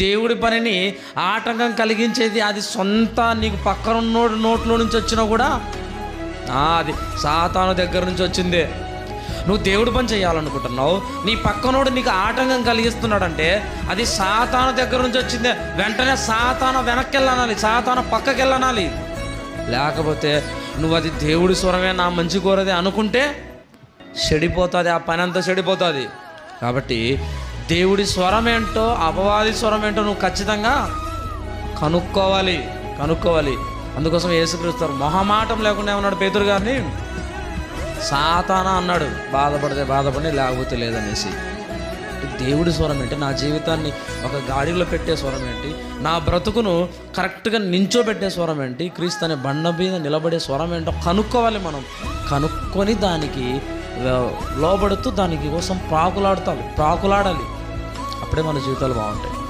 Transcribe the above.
దేవుడి పనిని ఆటంకం కలిగించేది అది సొంత నీకు పక్కనున్నోడు నోట్లో నుంచి వచ్చినా కూడా అది సాతాను దగ్గర నుంచి వచ్చిందే. నువ్వు దేవుడి పని చేయాలనుకుంటున్నావు నీ పక్కనోడు నీకు ఆటంకం కలిగిస్తున్నాడంటే అది సాతాను దగ్గర నుంచి వచ్చిందే. వెంటనే సాతాన వెనక్కి వెళ్ళనాలి సాతాన పక్కకి వెళ్ళనాలి లేకపోతే నువ్వు అది దేవుడి స్వరమే నా మంచి కోరదే అనుకుంటే చెడిపోతుంది ఆ పని అంతా చెడిపోతుంది. కాబట్టి దేవుడి స్వరం ఏంటో అపవాది స్వరం ఏంటో నువ్వు ఖచ్చితంగా కనుక్కోవాలి కనుక్కోవాలి. అందుకోసం యేసుక్రీస్తారు మొహమాటం లేకుండా ఏమన్నాడు పేతురు గారిని? సాతాన అన్నాడు. బాధపడితే బాధపడి లేకపోతే లేదనేసి. దేవుడి స్వరం ఏంటి నా జీవితాన్ని ఒక గాడిలో పెట్టే స్వరం ఏంటి నా బ్రతుకును కరెక్ట్గా నించోబెట్టే స్వరం ఏంటి క్రీస్తు అనే బండ మీద నిలబడే స్వరం ఏంటో కనుక్కోవాలి మనం. కనుక్కొని దానికి లో- లోబడుతూ దానికి కోసం ప్రాకులాడతాలి ప్రాకులాడాలి. అప్పుడే మన జీవితాలు బాగుంటాయి.